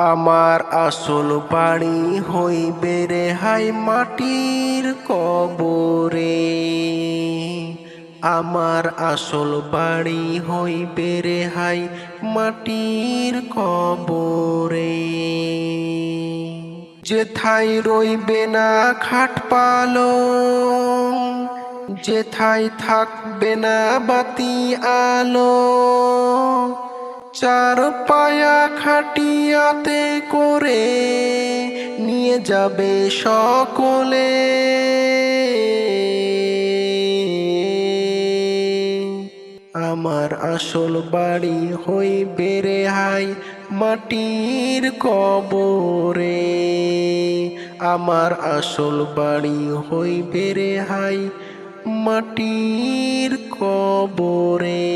আমার আসল বাড়ি হইবে রে, হাই মাটির কবরে। আমার আসল বাড়ি হইবে রে, হাই মাটির কবরে। যেথাই রইবে না খাট পালং, যেথায় থাকবে না বাতি আলো চার পায়া খাটিয়াতে করে নিয়ে যাবে সকলে। আমার আসল বাড়ি হইবে রে হাই মাটির কবরে। আমার আসল বাড়ি হইবে রে হাই মাটির কবরে।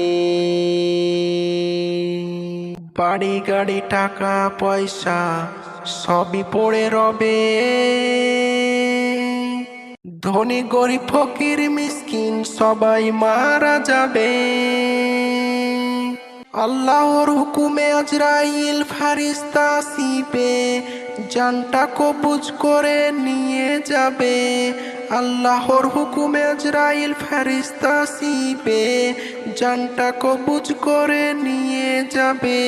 বাড়ি গাড়ি, টাকা, পয়সা সবই পড়ে রবে। ধনী, গরিব, ফকির, মিসকিন সবাই মারা যাবে। আল্লাহর হুকুমে আজরাইল ফারিস্তা সিপে জানটা কবুজ করে নিয়ে যাবে। আল্লাহর হুকুমে আজরাইল ফারিস্তা সিপে জানটা কবুজ করে নিয়ে যাবে।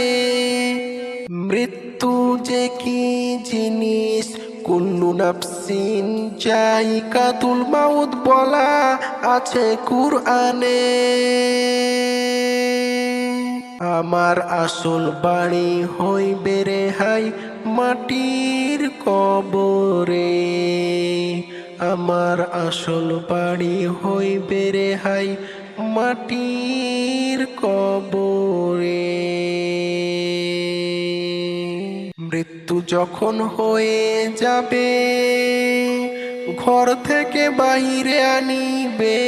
মৃত্যু যে কি জিনিস, কুল্লু নাফসিন জাইকাতুল মাউত বলা আছে কুরআনে। আমার আসল বাড়ি হইবে রে হাই মাটির কবরে। আমার আসল বাড়ি হইবে রে হাই মাটির কবরে। মৃত্যু যখন হয়ে যাবে, ঘর থেকে বাইরে আনিবে।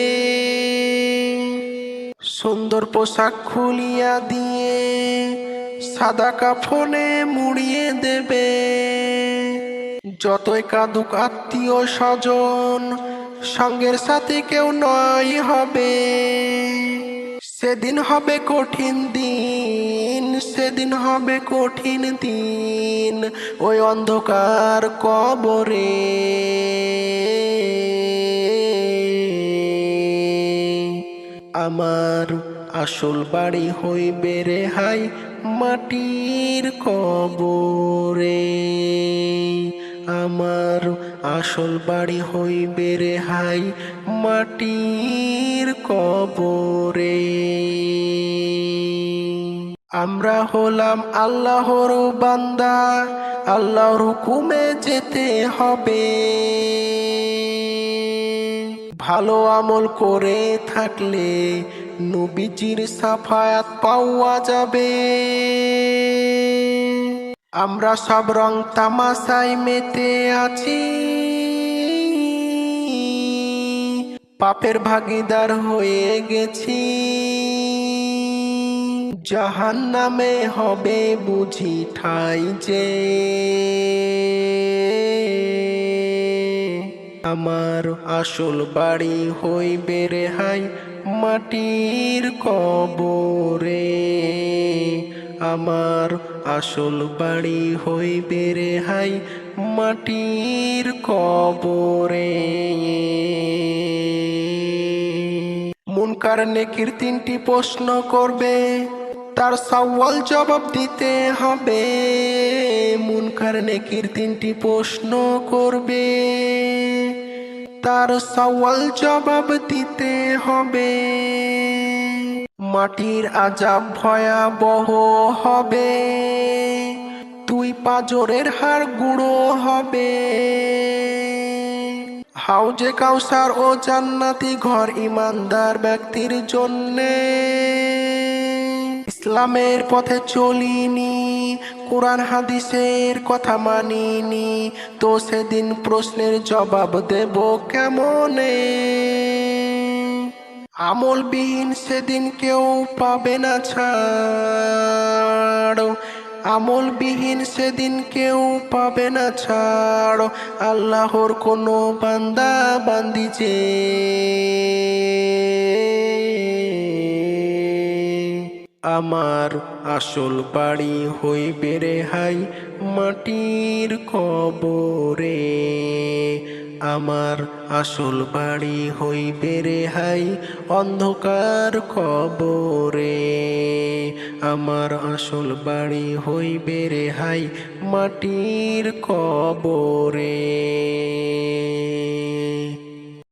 সুন্দর পোশাক খুলিয়া দিয়ে সাদা কাফনে মুড়িয়ে দেবে। যতই কাদুক আত্মীয় স্বজন, সঙ্গের সাথে কেউ নয় হবে। সেদিন হবে কঠিন দিন, সেদিন হবে কঠিন দিন, ওই অন্ধকার কবরে। আমার আসল বাড়ি হইবে রে হাই মাটির কবরে। আমার আসল বাড়ি হইবে রে হাই মাটির কবরে। আমরা হলাম আল্লাহর বান্দা, আল্লাহর হুকুমে যেতে হবে। ভালো আমল করে থাকলে নবীজির সাফায়াত পাওয়া যাবে। আমরা সব রং তামাশায় মেতে আছি। পাপের ভাগিদার হয়ে গেছি। জাহান নামে হবে বুঝি ঠাই যে। আমার আসল বাড়ি হইবে রে হাই মাটির কবরে। আমার আসল বাড়ি হইবে রে হাই মাটির কবরে। মুনকার নেকির তিনটি প্রশ্ন করবে, তার সওয়াল জবাব দিতে হবে। মুনকার নেকির তিনটি প্রশ্ন করবে, তার সওয়াল জবাব দিতে হবে। মাটির আজাব ভয়াবহ হবে। তুই পাজরের হাড় গুঁড়ো হবে। হাউজে কাউসার ও জান্নাতি ঘর ইমানদার ব্যক্তির জন্যে। ইসলামের পথে চলিনি, কোরআন হাদিসের কথা মানিনি, তো সেদিন প্রশ্নের জবাব দেব কেমনে? আমলবিহীন সেদিন কেউ পাবে না ছাড়। আমলবিহীন সেদিন কেউ পাবে না ছাড়। আল্লাহর কোনো বান্দা বান্দি যে আমার আসল বাড়ি হইবে রে হাই মাটির কবরে। আমার আসল বাড়ি হইবে বেরে হাই অন্ধকার কবরে আমার আসল বাড়ি হইবে বেরে হাই মাটির কবরে